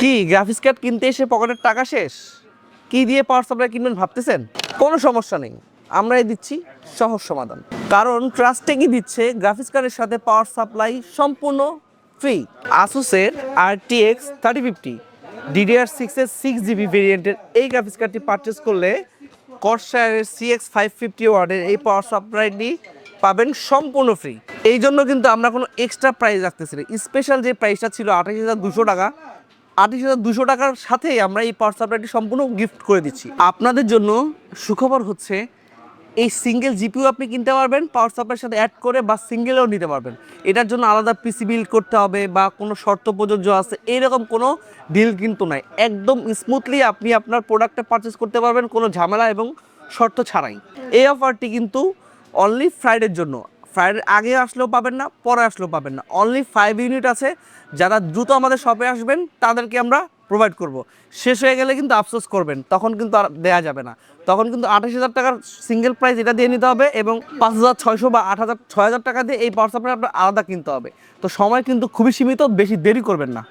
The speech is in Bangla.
কি গ্রাফিক্স কার্ড কিনতে এসে পকেটের টাকা শেষ? কি দিয়ে পাওয়ার সাপ্লাই কিনবেন ভাবতেছেন? কোনো সমস্যা নেই। আমরাই দিচ্ছি, সহজ সমাধান। কারণ ট্রাস্টেকই দিচ্ছে? গ্রাফিক্স কার্ডের সাথে পাওয়ার সাপ্লাই সম্পূর্ণ free আসুসের R T X thirty fifty DDR সিক্সের সিক্স জিবি ভেরিয়েন্টের এই গ্রাফিক্স কার্ডটি পারচেস করলে কর্সারের সিএক্স ফাইভ ফিফটি ওয়ার্ডের এই পাওয়ার সাপ্লাইটি পাবেন সম্পূর্ণ ফ্রি এই জন্য কিন্তু আমরা কোনো এক্সট্রা প্রাইস রাখতেছি না। স্পেশাল যে প্রাইসটা ছিল আঠাশ হাজার দুশো টাকা আঠাশ হাজার দুশো টাকার সাথে আমরা এই পাওয়ার সাপ্লাইটি সম্পূর্ণ গিফট করে দিচ্ছি। আপনাদের জন্য সুখবর হচ্ছে, এই সিঙ্গেল জিপিও আপনি কিনতে পারবেন, পাওয়ার সাপ্লাইয়ের সাথে অ্যাড করে বা সিঙ্গেলও নিতে পারবেন। এটার জন্য আলাদা পিসি বিল্ড করতে হবে বা কোনো শর্ত প্রযোজ্য আছে, এইরকম কোনো ডিল কিন্তু নাই। একদম স্মুথলি আপনি আপনার প্রোডাক্টটা পারচেস করতে পারবেন, কোনো ঝামেলা এবং শর্ত ছাড়াই। এই অফারটি কিন্তু অনলি ফ্রাইডের জন্য। ফ্রাইডে আগে আসলেও পাবেন না, পরে আসলেও পাবেন না। অনলি ফাইভ ইউনিট আছে, যারা দ্রুত আমাদের শপে আসবেন, তাদেরকে আমরা প্রোভাইড করব। শেষ হয়ে গেলে কিন্তু আফসোস করবেন, তখন কিন্তু আর দেওয়া যাবে না। তখন কিন্তু আঠাশ হাজার টাকার সিঙ্গেল প্রাইস এটা দিয়ে নিতে হবে এবং পাঁচ হাজার ছয়শো বা আট হাজার, ছয় হাজার টাকা দিয়ে এই পাওয়ার সাপ্লাই আপনার আলাদা কিনতে হবে। তো সময় কিন্তু খুবই সীমিত, বেশি দেরি করবেন না।